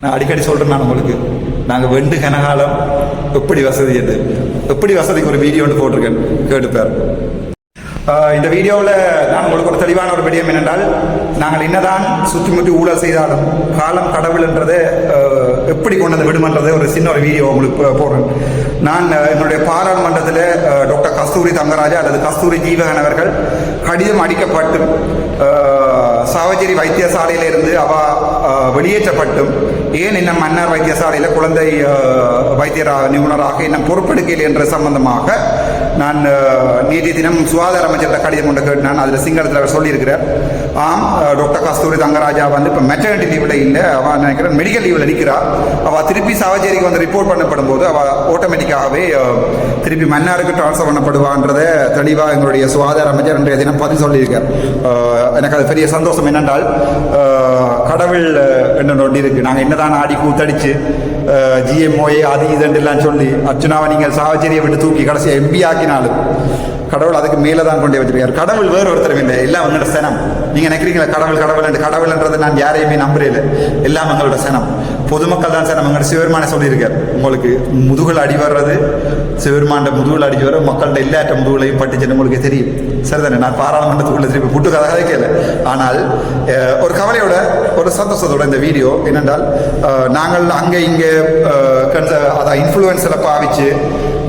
நான் அடிக்கடி சொல்றேன் நான் உங்களுக்கு. நாங்கள் வெண்டு கனகாலம் எப்படி வசதி என்று. எப்படி வசதிக்கு ஒரு வீடியோ ஒன்று போட்டிருக்கேன். கேட்டுப்பார். ஆஹ் இந்த வீடியோவில் நான் உங்களுக்கு ஒரு தெளிவான ஒரு விடயம் என்னென்றால் நாங்கள் என்னதான் சுற்றி முற்றி ஊழல் செய்தாலும் காலம் கடவுள்ன்றதை ஆஹ், எப்படி கொண்டு வந்து விடுமன்றது ஒரு சின்ன ஒரு வீடியோ உங்களுக்கு போடுறேன். நான் என்னுடைய பாராளுமன்றத்தில் டாக்டர் கஸ்தூரி தங்கராஜா அல்லது கஸ்தூரி ஜீவகன் அவர்கள் கடிதம் அடிக்கப்பட்டும் ஆஹ், சாவச்சேரி வைத்தியசாலையிலிருந்து அவ வெளியேற்றப்பட்டும். ஏன் இன்னும் மன்னார் வைத்தியசாலையில் குழந்தை வைத்திய வைத்தியரா நிபுணராக இன்னும் பொறுப்பெடுக்கையில் என்ற சம்பந்தமாக நான் அஹ், நேற்றைய தினம் சுகாதார அமைச்சர்கிட்ட கடிதம் கொண்டு கேட்டான் அதில் சிங்களத்தில் அவர் சொல்லியிருக்கிறார். ஆம் டாக்டர் கஸ்தூரி தங்கராஜா வந்து இப்போ மெட்டர்னிட்டி லீவில் இல்லை. அவள் நினைக்கிறேன் மெடிக்கல் லீவில் இருக்கிறாள் அவள் திருப்பி சாவச்சேரிக்கு வந்து ரிப்போர்ட் பண்ணப்படும் போது அவள் ஆட்டோமேட்டிக்காகவே திருப்பி மன்னாருக்கு ட்ரான்ஸ்ஃபர் பண்ணப்படுவான்றதை தெளிவாக எங்களுடைய சுகாதார அமைச்சர் இன்றைய தினம் பதிவு சொல்லியிருக்கார். எனக்கு அது பெரிய சந்தோஷம் என்னென்றால் கடவுள் என்ன ஒன்று இருக்கு. நாங்கள் என்னதான் ஆடி கூத்தடிச்சு ஜிஎம்ஓஏ அது இதுன்றெல்லாம் சொல்லி அர்ச்சுனாவை நீங்கள் சாவச்சேரியை விட்டு தூக்கி கடைசி எம்பி ஆக்கினாலும் கடவுள் அதுக்கு மேலே தான் கொண்டு வச்சிருக்காரு. கடவுள் வேறு ஒருத்தரும் இல்லை எல்லாம் உங்களோட சனம். நீங்கள் நினைக்கிறீங்களா கடவுள் கடவுள் என்று கடவுள்ன்றது நான் யாரையுமே நம்புறேன் எல்லாம் எங்களோட சனம். பொதுமக்கள் தான் சனம். உங்களோட சிவருமான சொல்லியிருக்கார். உங்களுக்கு முதுகில் அடி வர்றது சிவருமான முதுகில் அடி வர மக்கள்கிட்ட எல்லாற்ற முதுகுலையும் பட்டுச்சுன்னு உங்களுக்கு தெரியும். சரிதானே? நான் பாராளுமன்றத்துக்குள்ள திருப்பி புட்டு கதை கதைக்கல ஆனால் ஒரு கவலையோட ஒரு சந்தோஷத்தோட இந்த வீடியோ என்னென்றால் நாங்கள் அங்கே இங்கே அஹ், அதான் இன்ஃப்ளூயன்ஸில் பாவிச்சு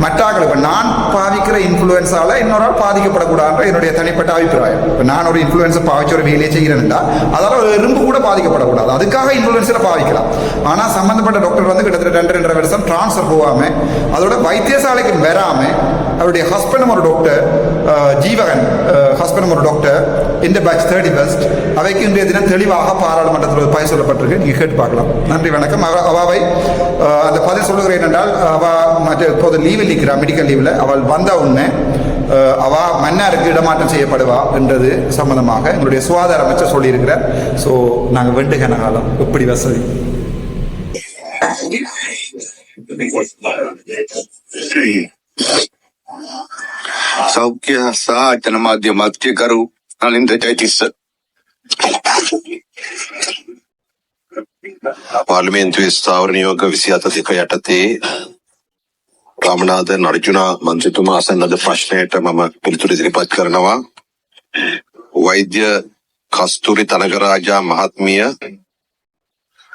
மற்றாக்கள் இப்போ நான் பாவிக்கிற இன்ஃப்ளூயன்ஸால இன்னொரு ஆள் பாதிக்கப்படக்கூடாதுன்ற என்னுடைய தனிப்பட்ட அபிப்பிராயம். இப்போ நான் ஒரு இன்ஃப்ளூயன்ஸை பாவிச்சு ஒரு வேலையை செய்கிறேன்டா அதால் ஒரு எறும்பு கூட பாதிக்கப்படக்கூடாது. அதுக்காக இன்ஃப்ளூயன்ஸில் பாவிக்கலாம். ஆனால் சம்மந்தப்பட்ட டாக்டர் வந்து கிட்டத்தட்ட ரெண்டு ரெண்டரை வருஷம் ட்ரான்ஸ்ஃபர் போகாமல் அதோட வைத்தியசாலைக்கு வராமல் அவருடைய ஹஸ்பண்டும் ஒரு டாக்டர் ஜீவகன் ஹஸ்பண்டும் ஒரு டாக்டர் இந்த பேட்ச் தேர்ட்டி ஃபர்ஸ்ட் அவைக்கு இன்றைய தினம் தெளிவாக பாராளுமன்றத்தில் ஒரு சொல்லப்பட்டிருக்கு. நீங்கள் கேட்டு பார்க்கலாம். நன்றி வணக்கம். அவ அவாவை uh, அந்த பதில் சொல்லுகிறேன் என்றால் அவ மற்ற இப்போது லீவில் நிற்கிறாள் மெடிக்கல் லீவில் அவள் வந்த உடனே அவா அவ மன்னாருக்கு இடமாற்றம் செய்யப்படுவா என்றது சம்பந்தமாக எங்களுடைய சுகாதார அமைச்சர் சொல்லியிருக்கிறார். ஸோ நாங்கள் வெண்டுகன காலம். இப்படி வசதி? సౌఖ్య సాధన మాధ్యమ అత్యకరు అనింద చైతిస్ පාර්ලිමේන්තුවේ ස්ථාවර නියෝග 712 යටතේ රාමනාഥන් අර්ජුන මන්ත්‍රීතුමා අසන ලද ප්‍රශ්නයට මම පිළිතුරු ඉදිරිපත් කරනවා. වෛද්‍ය කස්තුරි තනගරාජා මහත්මිය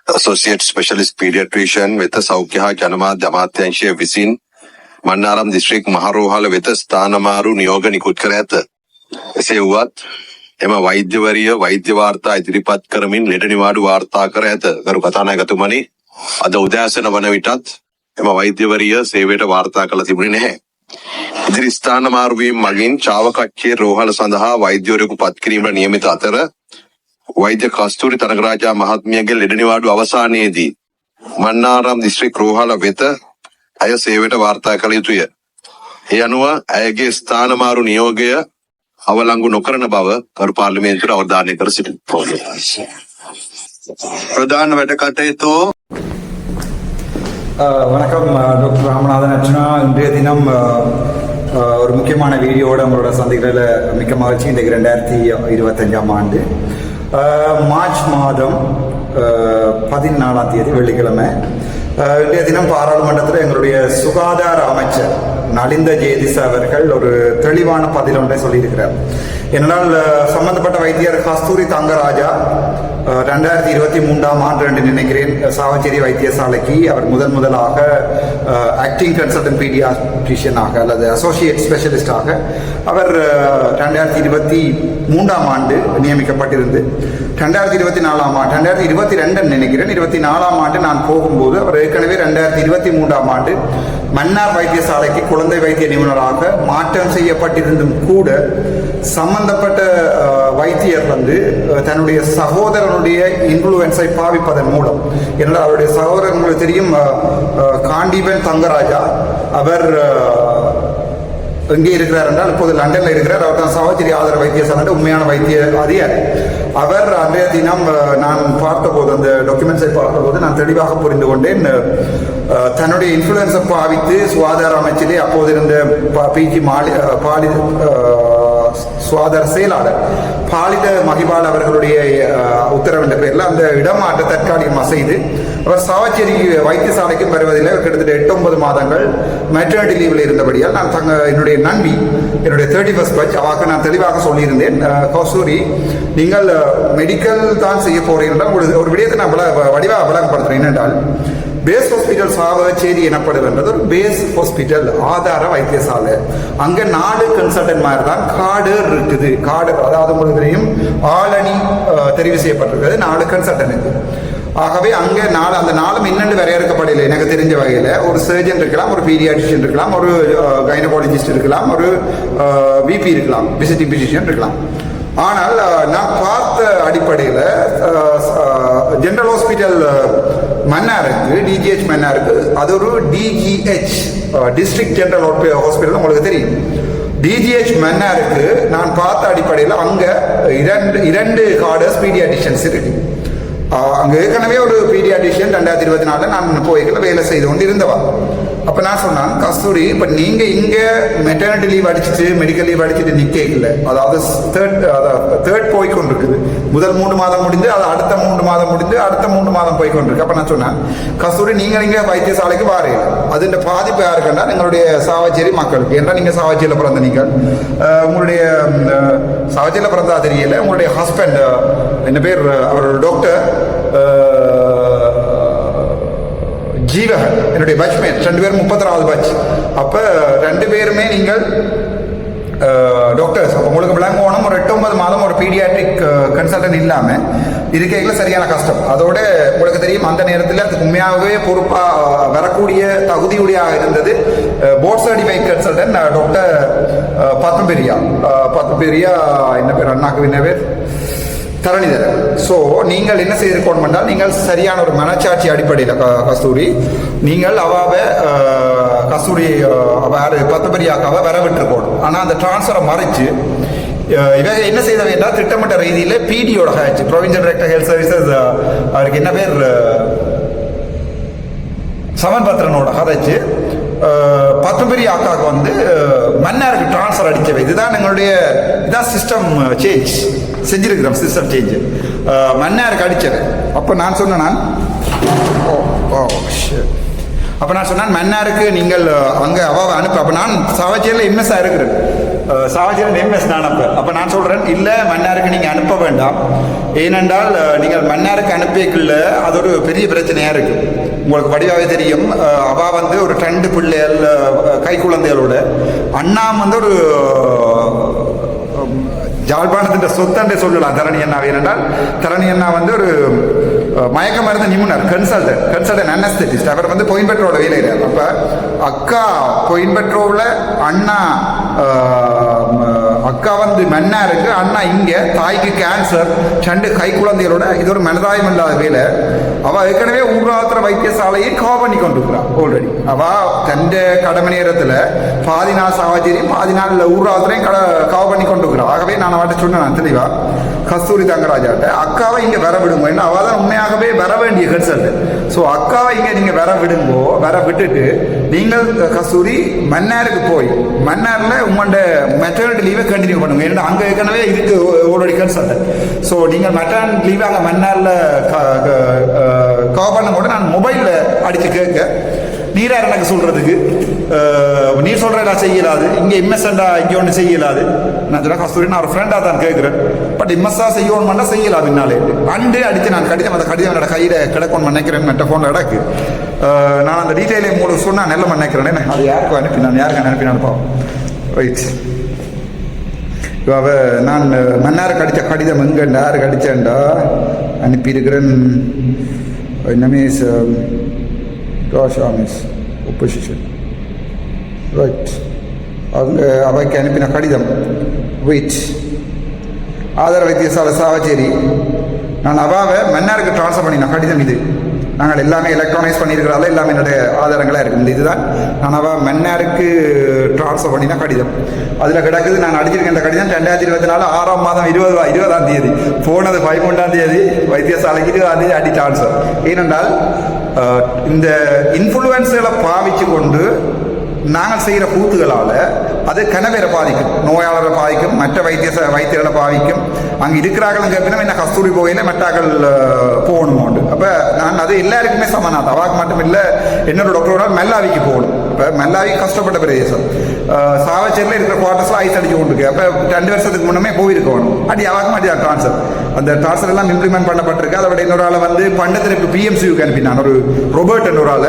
ඇසෝසියේට් ස්පෙෂලිස්ට් පීඩියාට්‍රිෂියන් වෙත සෞඛ්‍ය හා ජනමාධ්‍ය අමාත්‍යාංශය විසින් මන්නාරම් දිස්ත්‍රික් මහරෝහල වෙත ස්ථානමාරු නියෝග නිකුත් කර ඇත. එසේ වුවත් එම වෛද්‍යවරිය වෛද්‍ය වාර්තා ඉදිරිපත් කරමින් ලෙඩ නිවාඩු වාර්තා කර ඇත. ගරු කතානායකතුමනි අද උදෑසන වන විටත් එම වෛද්‍යවරිය සේවයට වාර්තා කළ තිබුණේ නැහැ. ඉදිරි ස්ථාන මාරුවීම් මගින් චාවකච්චේ රෝහල සඳහා වෛද්‍යවරයෙකු පත් කිරීමට නියමිත අතර වෛද්‍ය කස්තූරි තරගරාජා මහත්මියගේ ලෙඩ නිවාඩු අවසානයේදී මන්නාරම් දිස්ත්‍රික් රෝහල වෙත ඇය සේවයට වාර්තා කළ යුතුය. ඒ අනුව ඇයගේ ස්ථානමාරු නියෝගය අවලංගු නොකරන බව කරු පාර්ලිමේන්තුවට අවධානය කර සිටිනවා. ප්‍රධාන වැඩ කටයුතු அஹ் வணக்கம் அஹ் டாக்டர் ராமநாதன் அர்ச்சனா இன்றைய தினம் அஹ், அஹ், ஒரு முக்கியமான வீடியோவோட உங்களோட சந்திக்கிறதுல மிக்க மகிழ்ச்சி இன்றைக்கு ரெண்டாயிரத்தி இருபத்தஞ்சாம் ஆண்டு அஹ், மார்ச் மாதம் அஹ், பதினாலாம் தேதி வெள்ளிக்கிழமை. இன்றைய தினம் பாராளுமன்றத்தில் எங்களுடைய சுகாதார அமைச்சர் நலிந்த ஜேதிஸ் அவர்கள் ஒரு தெளிவான பதில் ஒன்றை சொல்லியிருக்கிறார். என்னால் சம்பந்தப்பட்ட வைத்தியர் கஸ்தூரி தங்கராஜா ரெண்டாயிரத்தி இருபத்தி மூன்றாம் ஆண்டு என்று நினைக்கிறேன் சாவச்சேரி வைத்தியசாலைக்கு அவர் முதன் முதலாக ஆக்டிங் கன்சல்டன்ட் பீடியாட்ரிஷியனாக அல்லது அசோசியேட் ஸ்பெஷலிஸ்டாக அவர் ரெண்டாயிரத்தி இருபத்தி மூன்றாம் ஆண்டு நியமிக்கப்பட்டிருந்து. ரெண்டாயிரத்தி இருபத்தி நாலாம் ஆண்டு ரெண்டாயிரத்தி இருபத்தி ரெண்டுன்னு நினைக்கிறேன் இருபத்தி நாலாம் ஆண்டு நான் போகும்போது அவர் ஏற்கனவே ரெண்டாயிரத்தி இருபத்தி மூன்றாம் ஆண்டு மன்னார் வைத்தியசாலைக்கு குழந்தை வைத்திய நிபுணராக மாற்றம் செய்யப்பட்டிருந்தும் கூட சம்பந்தப்பட்ட வைத்தியர் வந்து தன்னுடைய சகோதரனுடைய இன்ஃப்ளூயன்ஸை பாவிப்பதன் மூலம். என்றால் அவருடைய சகோதரன் உங்களுக்கு தெரியும் காண்டிபன் தங்கராஜா. அவர் எங்கே இருக்கிறார் என்றால் இப்போது லண்டனில் இருக்கிறார். அவர் தான் சகோதரி ஆதரவு வைத்தியசாலை உண்மையான வைத்திய அதிகாரி. அவர் அன்றைய தினம் நான் பார்த்தபோது அந்த டாக்குமெண்ட்ஸை பார்த்தபோது நான் தெளிவாக புரிந்து கொண்டேன் தன்னுடைய இன்ஃப்ளூயன்ஸை பாவித்து சுகாதார அமைச்சரே அப்போது இருந்த பிஜி மாலி பாலி சுவாதர செயலாளர். பாலித மகிபால் அவர்களுடைய உத்தரவின் பேரில் அந்த இடமாற்ற தற்காலிகமாக செய்து அவர் சாவச்சேரி வைத்தியசாலைக்கு வருவதில் கிட்டத்தட்ட எட்டு ஒன்பது மாதங்கள் மெட்டர்னிட்டி லீவில் இருந்தபடியால் நான் தங்க என்னுடைய நண்பி என்னுடைய தேர்ட்டி ஃபஸ்ட் பட்ச் அவாக்கு நான் தெளிவாக சொல்லியிருந்தேன். கௌசூரி நீங்கள் மெடிக்கல் தான் செய்ய போகிறீர்கள் ஒரு ஒரு விடயத்தை நான் வடிவாக விளங்கப்படுத்துறேன் என்னென்றால் பேஸ் ஹாஸ்பிட்டல் சாவச்சேரி எனப்படுகின்றது ஒரு பேஸ் ஹாஸ்பிட்டல் ஆதார வைத்தியசாலை. அங்க நாடு கன்சல்டன்ட் மாதிரி தான் காடு இருக்குது. காடு அதாவது உங்களுக்கு தெரியும் ஆளணி தெரிவு செய்யப்பட்டிருக்கிறது நாலு கன்சல்டன்ட் ஆகவே அங்கே நாலு அந்த நாளும் என்னென்னு வரையறுக்கப்படலை எனக்கு தெரிஞ்ச வகையில் ஒரு சர்ஜன் இருக்கலாம் ஒரு பீடியாட்ரிஷியன் இருக்கலாம் ஒரு கைனகாலஜிஸ்ட் இருக்கலாம் ஒரு பிபி இருக்கலாம் விசிட்டிங் பிசிஷியன் இருக்கலாம். ஆனால் நான் பார்த்த அடிப்படையில் ஜென்ரல் ஹாஸ்பிட்டல் மன்னாருக்கு டிஜிஹெச் மன்னாருக்கு அது ஒரு டிஜிஹெச் டிஸ்ட்ரிக்ட் ஜென்ரல் ஹாஸ்பிட்டல் உங்களுக்கு தெரியும். டிஜிஹெச் மன்னாருக்கு நான் பார்த்த அடிப்படையில் அங்கே இரண்டு இரண்டு கார்டர்ஸ் பீடியாட்டிஷியன்ஸ் இருக்கு. அங்கே ஏற்கனவே ஒரு பீடியாட்டிஷியன் ரெண்டாயிரத்தி இருபத்தி நாலுல நான் போய்களை வேலை செய்து கொண்டு இருந்தவா. அப்ப நான் சொன்னேன் கஸ்தூரி இப்ப நீங்க இங்க மெட்டர்னிட்டி லீவ் அடிச்சுட்டு மெடிக்கல் லீவ் அடிச்சுட்டு நிக்க இல்லை. அதாவது தேர்ட் தேர்ட் போய் கொண்டிருக்குது முதல் மூன்று மாதம் முடிந்து அது அடுத்த மூன்று மாதம் முடிந்து அடுத்த மூன்று மாதம் போய் கொண்டிருக்கு அப்ப நான் சொன்னேன் கஸ்தூரி நீங்க இங்கே வைத்தியசாலைக்கு வாரீங்க அதுன்ற பாதிப்பு யாருக்குன்னா எங்களுடைய சாவச்சேரி மக்களுக்கு. ஏன்னா நீங்க சாவச்சேரியில் பிறந்த நீங்கள். உங்களுடைய சாவச்சேரியில் பிறந்தா தெரியல. உங்களுடைய ஹஸ்பண்ட் என்ன பேர் அவரோட டாக்டர் ஜீவகன் என்னுடைய பட்ச்மேட் ரெண்டு பேரும் முப்பத்தி பட்ச் அப்போ ரெண்டு பேருமே நீங்கள் டாக்டர்ஸ் அப்போ உங்களுக்கு போனோம் ஒரு எட்டு ஒன்பது மாதம் ஒரு பீடியாட்ரிக் கன்சல்டன்ட் இல்லாமல் இருக்கைகளில் சரியான கஷ்டம். அதோட உங்களுக்கு தெரியும் அந்த நேரத்தில் அதுக்கு உண்மையாகவே பொறுப்பாக வரக்கூடிய தகுதியுடையாக இருந்தது board certified consultant doctor Padmapriya. Padmapriya என்ன பேர் அண்ணாக்கு என்ன பேர் தரணிதரன் ஸோ நீங்கள் என்ன செய்திருக்கணும் என்றால் நீங்கள் சரியான ஒரு மனச்சாட்சி அடிப்படையில் கஸ்தூரி. நீங்கள் அவாவை கஸ்தூரி அஹ், பத்தபரியாக்காவை வர விட்டுருக்கணும் ஆனால் அந்த டிரான்ஸ்ஃபரை மறைச்சு இவங்க என்ன செய்தவங்க என்றால் திட்டமிட்ட ரீதியில் பிடியோட ஹேச்சு ப்ரொவின்சியல் டைரக்டர் ஹெல்த் சர்வீசஸ் அவருக்கு என்ன பேர் சமன் பத்திரனோட கதைச்சு பத்தம்பெரிய அக்காவுக்கு வந்து அஹ், மன்னாருக்கு ட்ரான்ஸ்ஃபர் அடித்தவை. இதுதான் எங்களுடைய இதான் சிஸ்டம் சேஞ்ச் செஞ்சிருக்கிறோம் சிஸ்டம் சேஞ்ச் மன்னார் கடிச்சது. அப்போ நான் சொன்னேன் நான். ஓ ஓ அப்போ நான் சொன்னேன் மன்னாருக்கு நீங்கள் அங்கே அவாவை அனுப்பு. அப்போ நான் சாவச்சேரியில் எம்எஸ்ஸாக இருக்கிறேன். சாவச்சேரியில் எம்எஸ் நான் அப்போ அப்போ நான் சொல்கிறேன் இல்லை மன்னாருக்கு நீங்கள் அனுப்ப வேண்டாம். ஏனென்றால் நீங்கள் மன்னாருக்கு அனுப்பியக்குள்ள அது ஒரு பெரிய பிரச்சனையாக இருக்குது உங்களுக்கு வடிவாகவே தெரியும் அவா வந்து ஒரு ரெண்டு பிள்ளைகள் கை குழந்தைகளோட. அண்ணா வந்து ஒரு ஜாழ்ப்பாணத்தின் சொத்தண்டே சொல்லலாம் தரணி அண்ணாவை ஏனென்றால் தரணி அண்ணா வந்து ஒரு மயக்க மருந்து நிபுணர் கன்சல்டன்ட் கன்சல்டன் அனஸ்தெட்டிஸ்ட் அவர் வந்து பொயின்பெட்ரோட வேலையில். அப்போ அக்கா பொயின்பெட்ரோவில் அண்ணா அக்கா வந்து மன்னா இருக்கு அண்ணா இங்கே தாய்க்கு கேன்சர் ரெண்டு கை குழந்தைகளோட இது ஒரு மனதாயம் இல்லாத வேலை. அவ ஏற்கனவே ஊராத்திர வைத்தியசாலையை கவர் பண்ணி கொண்டிருக்கிறான் ஆல்ரெடி அவ தந்த கடமை நேரத்தில் பாதி நாள் சாவச்சேரியும் பாதி நாள் ஊராத்திரையும் கட கவர் பண்ணி கொண்டிருக்கிறான் ஆகவே நான் அவட்ட சொன்னேன் தெளிவா கஸ்தூரி தங்கராஜாட்ட அக்காவை இங்கே வர விடுங்க ஏன்னா அவள் தான் உண்மையாகவே வர வேண்டிய கன்சல்ட் ஸோ அக்காவை இங்கே நீங்கள் வர விடுங்கோ வர விட்டுட்டு நீங்கள் கஸ்தூரி மன்னாருக்கு போய் மன்னாரில் உங்களோட மெட்டர்னிட்டி லீவை கண்டினியூ பண்ணுங்க. ஏன்னா அங்கே ஏற்கனவே இருக்கு ஆல்ரெடி கன்சல்ட் ஸோ நீங்கள் மெட்டர்னிட்டி லீவை அங்கே மன்னாரில் கவர் பண்ண கூட நான் மொபைலில் அடித்து கேட்க. நீரார் எனக்கு சொல்கிறதுக்கு நீர் சொல்கிற நான் செய்யலாது. இங்கே இம்மெஸ்ஸண்டா இங்கே ஒன்று செய்யலாது. நான் சொல்ல கஸ்தூரி நான் ஒரு ஃப்ரெண்டாக தான் கேட்குறேன். பட் இம்மசா செய்யணும் பண்ணால் செய்யலாம் பின்னாலே. அண்டே அடித்து நான் கடிதம் அந்த கடிதம் என்னோட கையில் கிடக்கும்னு நினைக்கிறேன் மெட்ட ஃபோனில் கிடக்கு. நான் அந்த டீட்டெயிலை உங்களுக்கு சொன்னால் நல்ல நினைக்கிறேன். அது யாருக்கும் அனுப்பி நான் யாருக்கு அனுப்பி பார்ப்போம் ரைட் அவ நான் மன்னாருக்கு அடித்த கடிதம் எங்கண்டா? யாருக்கு அடித்தேன்டா அனுப்பியிருக்கிறேன். என்னமே ராஷா மிஸ் ஒப்போசிஷன் ரைட் அங்கே அவைக்கு அனுப்பின கடிதம். வெயிட் ஆதார வைத்தியசாலை சாவச்சேரி. நான் அவாவை மன்னாருக்கு ட்ரான்ஸ்ஃபர் பண்ணின கடிதம் இது. நாங்கள் எல்லாமே எலக்ட்ரானைஸ் பண்ணியிருக்கிறதால எல்லாமே என்னுடைய ஆதாரங்களாக இருக்குது. இந்த இதுதான் நான் அவ மன்னாருக்கு ட்ரான்ஸ்ஃபர் பண்ணின கடிதம் அதில் கிடக்குது நான் அடிச்சிருக்கேன். இந்த கடிதம் ரெண்டாயிரத்தி இருபத்தி நாலு ஆறாம் மாதம் இருபது இருபதாம் தேதி. போனது பதிமூன்றாம் தேதி வைத்தியசாலைக்கு இருபதாம் தேதி அடி ட்ரான்ஸ்ஃபர் ஏனென்றால் இந்த இன்ஃப்ளூயன்ஸுகளை பாவிச்சு கொண்டு நாங்கள் செய்கிற கூத்துகளால் அது கணவரை பாதிக்கும் நோயாளரை பாதிக்கும் மற்ற வைத்திய ச- வைத்தியர்களை பாதிக்கும். அங்கே இருக்கிறார்களும் கேட்கணும் என்ன கஸ்தூரி போகையில் மெட்டாக்கள் போகணும் உண்டு. அப்போ நான் அது எல்லாருக்குமே சமனாத் அவாக்கு மட்டும் இல்லை என்னோட டாக்டரோட மெல்லாவிக்கு போகணும். இப்போ மெல்லாவி கஷ்டப்பட்ட பிரதேசம். சாவச்சேரியில் இருக்கிற குவார்டர்ஸில் ஐஸ் அடிச்சு கொண்டிருக்கு. அப்போ ரெண்டு வருஷத்துக்கு முன்னமே போயிருக்கணும் அடி அவாக்கு மாட்டியா ட்ரான்ஸ்ஃபர் அந்த ட்ரான்ஸ்ஃபர் எல்லாம் இம்ப்ளிமெண்ட் பண்ணப்பட்டிருக்கு. அதை விட இன்னொரு ஆளை வந்து பண்டத்திருப்பு பிஎம்சியூக்கு அனுப்பினான். ஒரு ரொபர்ட் என்ற ஒரு ஆளை.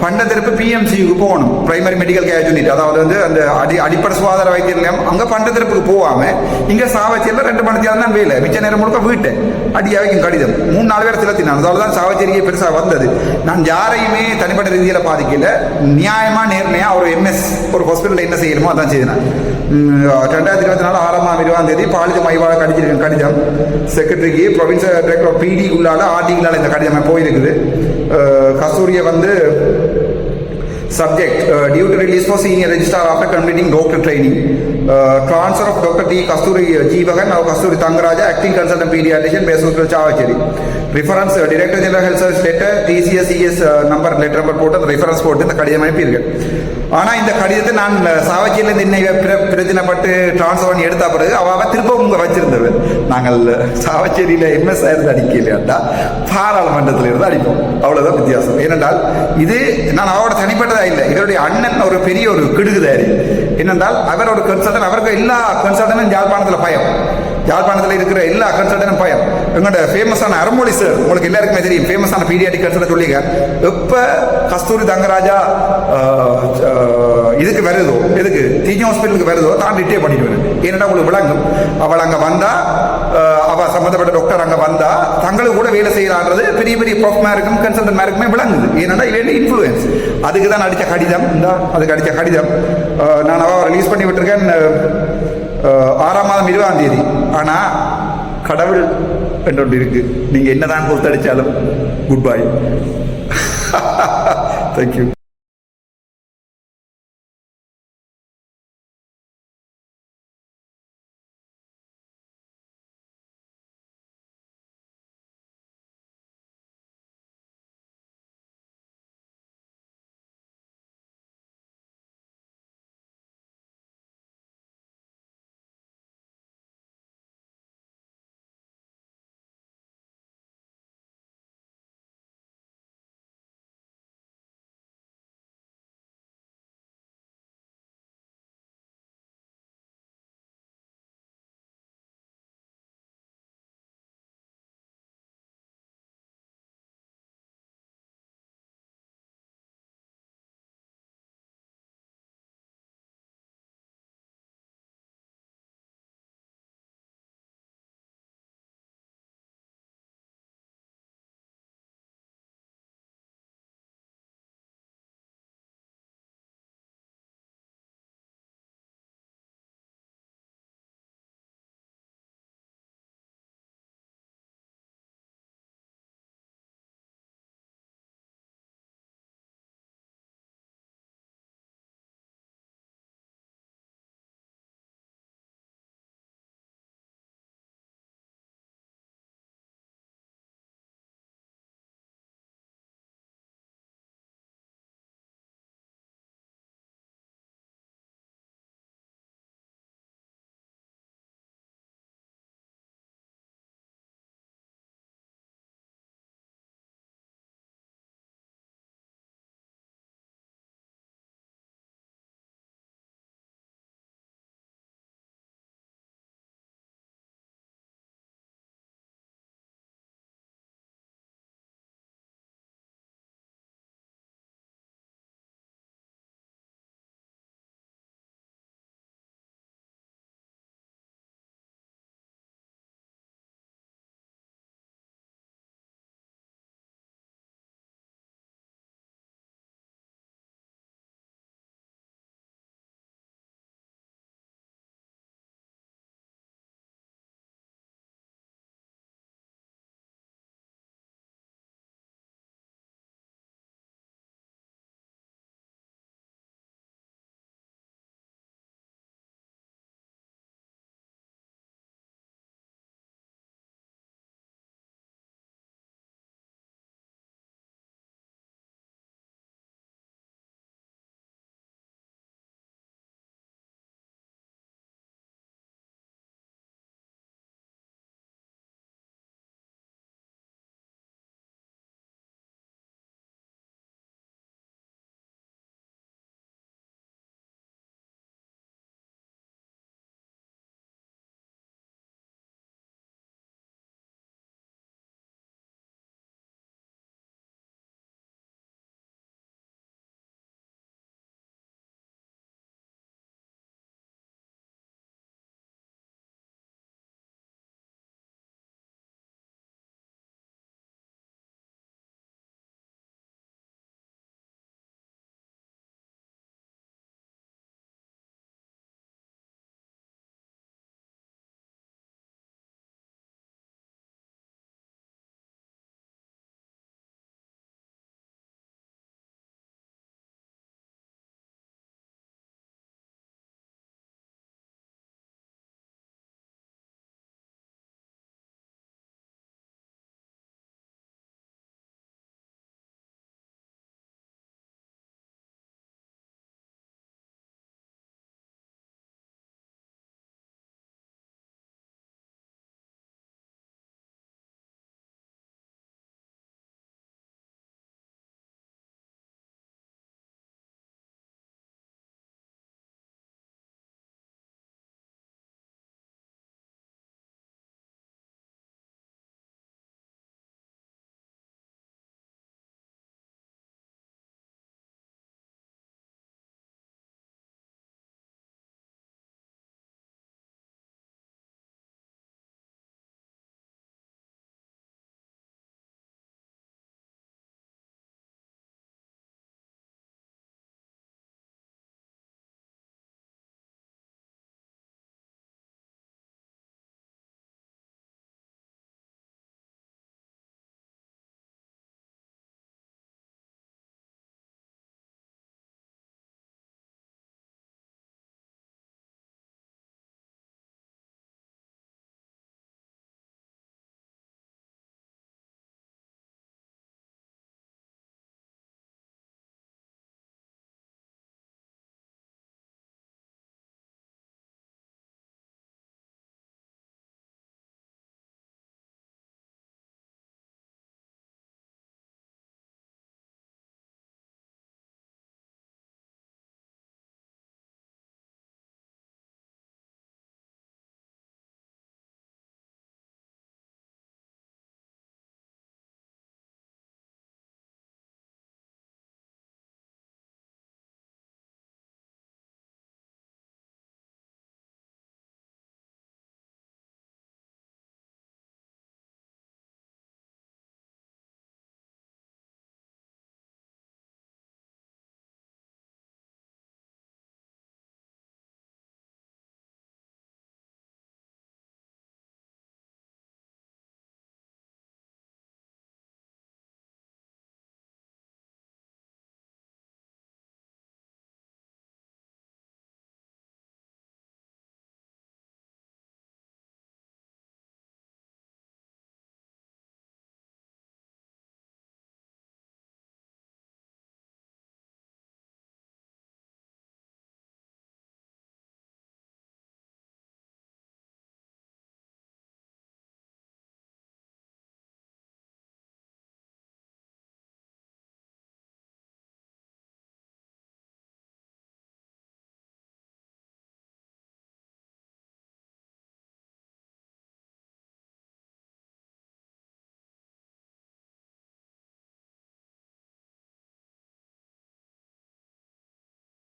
பண்டத்திருப்பு பிஎம்சியூக்கு போகணும். பிரைமரி மெடிக்கல் கேர் யூனிட் அதாவது வந்து அந்த அடி அடிப்படை சுகாதார வைத்திய நிலையம். அங்கே பண்டத்திருப்புக்கு போகாமல் இங்கே சாவச்சேரியில் ரெண்டு மணி நேரம் தான் வேலை. மிச்ச நேரம் முழுக்க வீட்டை. அடி அவைக்கும் கடிதம். மூணு நாலு பேர் திலத்தினான் அதால தான் சாவச்சேரியே பெருசாக வந்தது. நான் யாரையுமே தனிப்பட்ட ரீதியில் பாதிக்கல. நியாயமா நேர்மையா ஒரு எம்எஸ் ஒரு ஹாஸ்பிட்டலில் என்ன செய்யணுமோ அதான் செய்தேன் ரெண்டாயிரத்தி இருபத்தி நாலு ஆறாம் இருபதாம் தேதி பாலித மைவாழ கடிச்சிருக்கேன் கடிதம். செக்ரட்டரிக்கு ப்ரொவின்சியல் டைரக்டர் பிடிக்குள்ளால ஆர்டிகளால் இந்த கடிதம் போயிருக்குது. கஸ்தூரியை வந்து Subject uh, due to release for senior registrar after completing doctor training. Uh, transfer of Dr. d Kasturi uh, Jeevagan now Kasturi Tangaraja, acting consultant pediatrician, based on Chavacheri. Reference director general health service letter DCSES number letter number போட்டு அந்த reference போட்டு இந்த கடிதம் அனுப்பியிருக்கேன். ஆனால் இந்த கடிதத்தை நான் uh, சாவச்சியிலேருந்து இன்னை பிர- பிரச்சனைப்பட்டு டிரான்ஸ்ஃபர் பண்ணி எடுத்த பிறகு அவள் திரும்ப உங்க வச்சிருந்தவர் நாங்கள் uh, சாவச்சேரியில் எம்எஸ் இருந்து அடிக்கலையாட்டா பாராளுமன்றத்தில் இருந்து அடிப்போம். அவ்வளோதான் வித்தியாசம். ஏனென்றால் இது நான் அவரோட தனிப்பட்டதா இல்லை. இவருடைய அண்ணன் ஒரு பெரிய ஒரு கிடுகுதாரி. என்னென்றால் அவர் ஒரு கன்சல்டன் அவருக்கு எல்லா கன்சல்டனும் யாழ்ப்பாணத்தில் பயம். யாழ்ப்பாணத்தில் இருக்கிற எல்லா கன்சல்டனும் பயம். எங்களோட ஃபேமஸான அறமொழி சார் உங்களுக்கு எல்லாருக்குமே தெரியும். ஃபேமஸான பீடியாட்டிக் கன்சல்டன் சொல்லிங்க எப்போ கஸ்தூரி தங்கராஜா இதுக்கு வருதோ எதுக்கு? தீஜி ஹாஸ்பிட்டலுக்கு வருதோ தான் ரிட்டே பண்ணிட்டு வரேன் ஏன்னா உங்களுக்கு விளங்கும்? அவள் அங்கே வந்தா அவள் சம்மந்தப்பட்ட டாக்டர் அங்கே வந்தா தங்களுக்கு கூட வேலை செய்யலான்றது பெரிய பெரிய ப்ரொஃப் மேருக்கும் கன்சல்டன் மேருக்குமே விளங்குது. ஏன்னா இவன் இன்ஃப்ளூயன்ஸ் அதுக்கு தான் அடித்த கடிதம் இந்தா அதுக்கு அடித்த கடிதம். நான் அவள் ரிலீஸ் பண்ணி விட்டுருக்கேன் ஆறாம் மாதம் இருபதாம் தேதி. ஆனால் கடவுள் என்று ஒன்று இருக்கு. நீங்கள் என்னதான் பொறுத்தடிச்சாலும் குட் பை தேங்க்யூ